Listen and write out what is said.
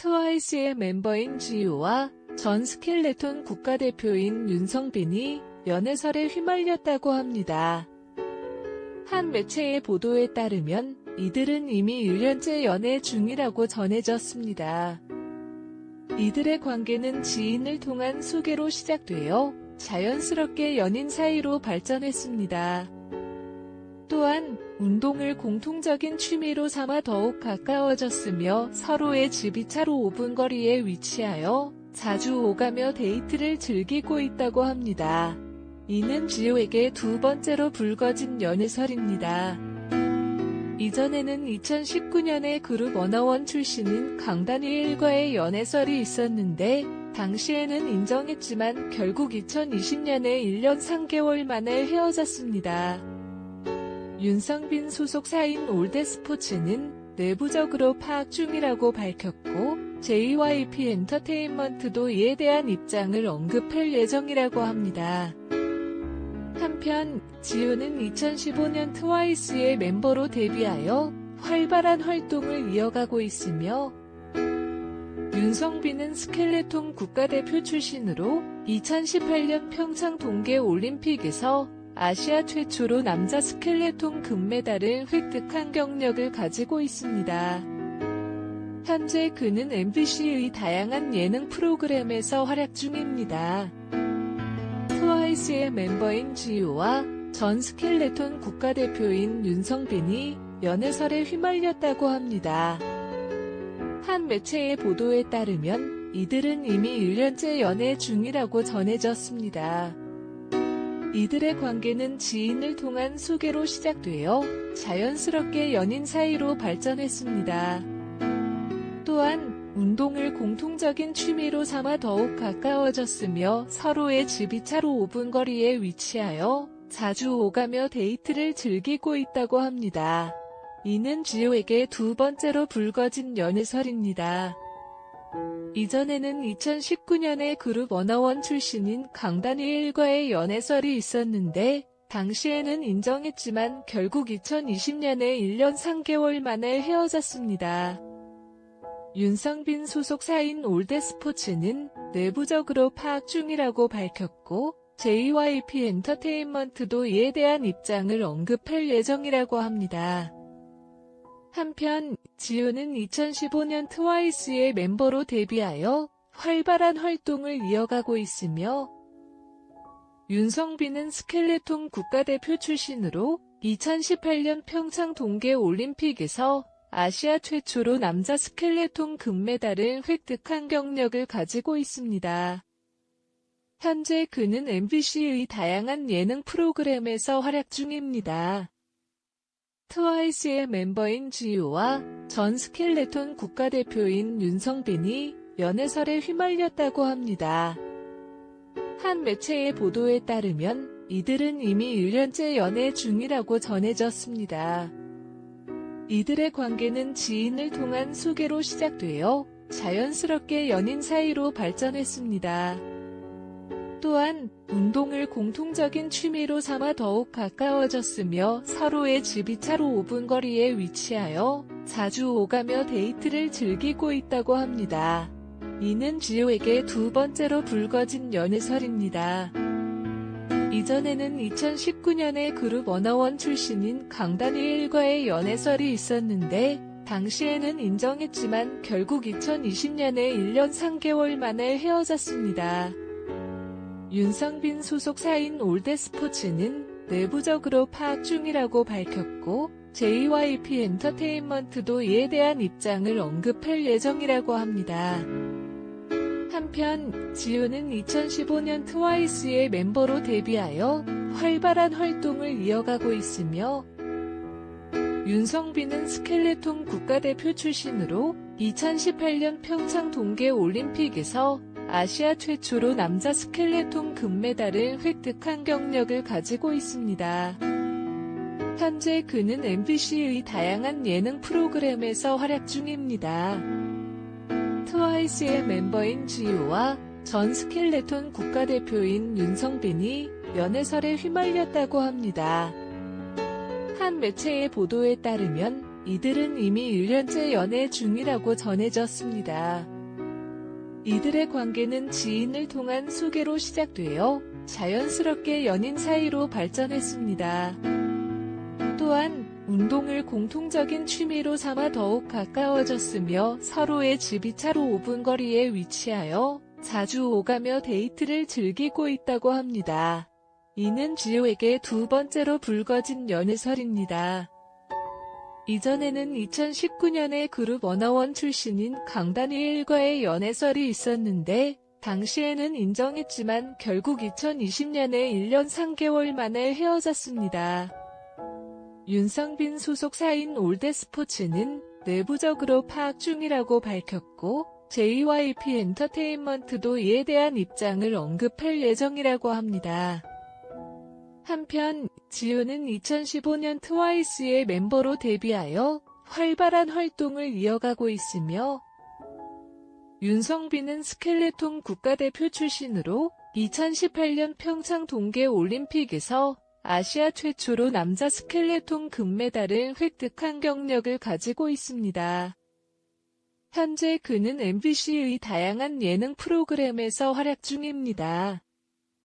트와이스의 멤버인 지효와 전 스켈레톤 국가대표인 윤성빈이 연애설에 휘말렸다고 합니다. 한 매체의 보도에 따르면 이들은 이미 1년째 연애 중이라고 전해졌습니다. 이들의 관계는 지인을 통한 소개로 시작되어 자연스럽게 연인 사이로 발전했습니다. 또한 운동을 공통적인 취미로 삼아 더욱 가까워졌으며 서로의 집이 차로 5분 거리에 위치하여 자주 오가며 데이트를 즐기고 있다고 합니다. 이는 지효에게 두 번째로 불거진 연애설입니다. 이전에는 2019년에 그룹 워너원 출신인 강다니엘과의 연애설이 있었는데 당시에는 인정했지만 결국 2020년에 1년 3개월 만에 헤어졌습니다. 윤성빈 소속 사인 올드스포츠는 내부적으로 파악 중이라고 밝혔고 JYP 엔터테인먼트도 이에 대한 입장을 언급할 예정이라고 합니다. 한편 지효는 2015년 트와이스의 멤버로 데뷔하여 활발한 활동을 이어가고 있으며 윤성빈은 스켈레톤 국가대표 출신으로 2018년 평창 동계 올림픽에서 아시아 최초로 남자 스켈레톤 금메달을 획득한 경력을 가지고 있습니다. 현재 그는 MBC의 다양한 예능 프로그램에서 활약 중입니다. 트와이스의 멤버인 지효와 전 스켈레톤 국가대표인 윤성빈이 연애설에 휘말렸다고 합니다. 한 매체의 보도에 따르면 이들은 이미 1년째 연애 중이라고 전해졌습니다. 이들의 관계는 지인을 통한 소개로 시작되어 자연스럽게 연인 사이로 발전했습니다. 또한 운동을 공통적인 취미로 삼아 더욱 가까워졌으며 서로의 집이 차로 5분 거리에 위치하여 자주 오가며 데이트를 즐기고 있다고 합니다. 이는 지효에게 두 번째로 불거진 연애설입니다. 이전에는 2019년에 그룹 워너원 출신인 강다니엘과의 연애설이 있었는데 당시에는 인정했지만 결국 2020년에 1년 3개월 만에 헤어졌습니다. 윤성빈 소속 사인 올드스포츠는 내부적으로 파악 중이라고 밝혔고 JYP 엔터테인먼트도 이에 대한 입장을 언급할 예정이라고 합니다. 한편 지효는 2015년 트와이스의 멤버로 데뷔하여 활발한 활동을 이어가고 있으며 윤성빈은 스켈레톤 국가대표 출신으로 2018년 평창 동계 올림픽에서 아시아 최초로 남자 스켈레톤 금메달을 획득한 경력을 가지고 있습니다. 현재 그는 MBC의 다양한 예능 프로그램에서 활약 중입니다. 트와이스의 멤버인 지효와 전 스켈레톤 국가대표인 윤성빈이 연애설에 휘말렸다고 합니다. 한 매체의 보도에 따르면 이들은 이미 1년째 연애 중이라고 전해졌습니다. 이들의 관계는 지인을 통한 소개로 시작되어 자연스럽게 연인 사이로 발전했습니다. 또한 운동을 공통적인 취미로 삼아 더욱 가까워졌으며 서로의 집이 차로 5분 거리에 위치하여 자주 오가며 데이트를 즐기고 있다고 합니다. 이는 지효에게 두 번째로 불거진 연애설입니다. 이전에는 2019년에 그룹 워너원 출신인 강다니엘과의 연애설이 있었는데 당시에는 인정했지만 결국 2020년에 1년 3개월 만에 헤어졌습니다. 윤성빈 소속 사인 올드스포츠는 내부적으로 파악 중이라고 밝혔고 JYP 엔터테인먼트도 이에 대한 입장을 언급할 예정이라고 합니다. 한편 지효는 2015년 트와이스의 멤버로 데뷔하여 활발한 활동을 이어가고 있으며 윤성빈은 스켈레톤 국가대표 출신으로 2018년 평창 동계 올림픽에서 아시아 최초로 남자 스켈레톤 금메달을 획득한 경력을 가지고 있습니다. 현재 그는 MBC의 다양한 예능 프로그램에서 활약 중입니다. 트와이스의 멤버인 지효와 전 스켈레톤 국가대표인 윤성빈이 연애설에 휘말렸다고 합니다. 한 매체의 보도에 따르면 이들은 이미 1년째 연애 중이라고 전해졌습니다. 이들의 관계는 지인을 통한 소개로 시작되어 자연스럽게 연인 사이로 발전했습니다. 또한 운동을 공통적인 취미로 삼아 더욱 가까워졌으며 서로의 집이 차로 5분 거리에 위치하여 자주 오가며 데이트를 즐기고 있다고 합니다. 이는 지효에게 두 번째로 불거진 연애설입니다. 이전에는 2019년에 그룹 워너원 출신인 강다니엘과의 연애설이 있었는데 당시에는 인정했지만 결국 2020년에 1년 3개월 만에 헤어졌습니다. 윤성빈 소속사인 올드스포츠는 내부적으로 파악 중이라고 밝혔고 JYP 엔터테인먼트도 이에 대한 입장을 언급할 예정이라고 합니다. 한편 지우는 2015년 트와이스의 멤버로 데뷔하여 활발한 활동을 이어가고 있으며 윤성빈은 스켈레톤 국가대표 출신으로 2018년 평창 동계 올림픽에서 아시아 최초로 남자 스켈레톤 금메달을 획득한 경력을 가지고 있습니다. 현재 그는 MBC의 다양한 예능 프로그램에서 활약 중입니다.